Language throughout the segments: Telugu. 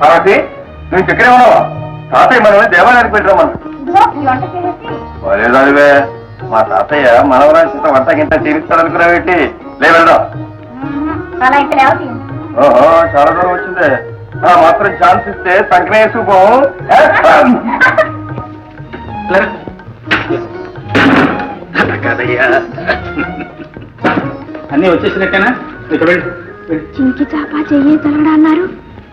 పార్వతి నువ్వు ఇక్కడే ఉన్నావా? తాతయ్య మనల్ని దేవాలయానికి వంట చేసేసి. లేదానివే మా తాతయ్య మనవరాంత వంట గింట తీరుస్తాడనుకున్నావేంటి లే వెళ్దాం. అలా ఇంకా లేవతి ఓహో చాలా దూరం వచ్చిందే. ఆ మాత్రం ఛాన్స్ ఇస్తే సంక్రమేసుకో కాదయ్యా. అన్నీ వచ్చేసినట్టేనా? ఇక వెళ్ళు. వెళ్ళు. చింకి చాప చెయ్యి తలగడా అన్నారు.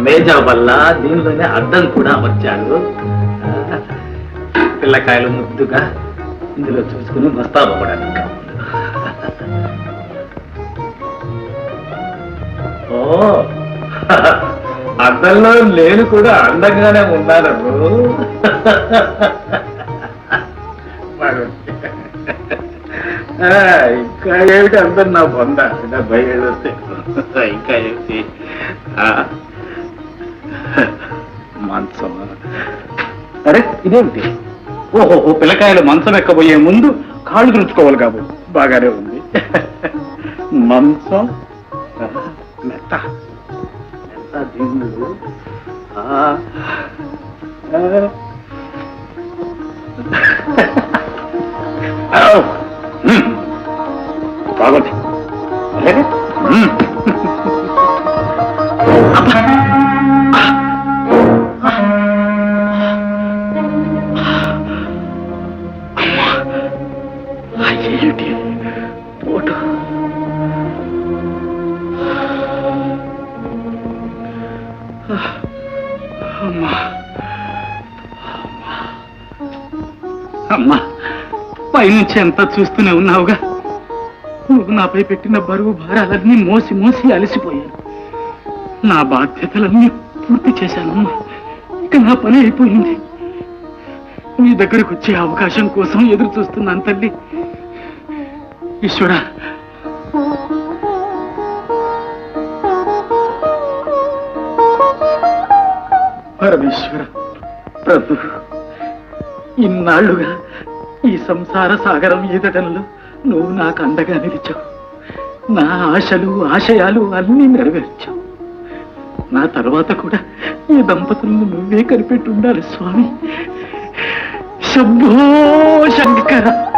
మేజా వల్ల దీనిలోనే అద్దం కూడా అమర్చాడు పిల్లకాయలు ముద్దుగా ఇందులో చూసుకుని కూడా ఓ అద్దంలో నేను కూడా అందంగానే ఉన్నాను. ఆ, ఇంకా ఏమిటి? అందరు నా బొంద. డెబ్బై ఏళ్ళు వస్తే. ఇంకా ఏమిటి? ఆ, మంచం అరే ఇదేమిటి? ఓహో పిల్లకాయలు మంచం ఎక్కబోయే ముందు కాళ్ళు తుడుచుకోవాలి కాబోలు బాగానే ఉంది. మంచం మెత్త. మెత్త దిండు ఆ, ఆ. ఔ, బాగుంది. అలాగే? అమ్మా పైనుంచి ఎంత చూస్తూనే ఉన్నావుగా? నువ్వు నాపై పెట్టిన బరువు భారాలన్నీ మోసి మోసి అలసిపోయాను నా బాధ్యతలన్నీ పూర్తి చేశానమ్మా. ఇక నా పని అయిపోయింది. నీ దగ్గరకు వచ్చే అవకాశం కోసం ఎదురు చూస్తున్నాను తల్లి. ఈశ్వరా పరమేశ్వర ప్రభు ఇన్నాళ్ళుగా ఈ సంసార సాగరం ఈదటంలో నువ్వు నాకు అండగా నిలిచావు. నా ఆశలు ఆశయాలు అన్నీ నెరవేర్చావు. నా తర్వాత కూడా ఈ దంపతులను నువ్వే కనిపెట్టి ఉండాలి స్వామి. శంభో శంకర.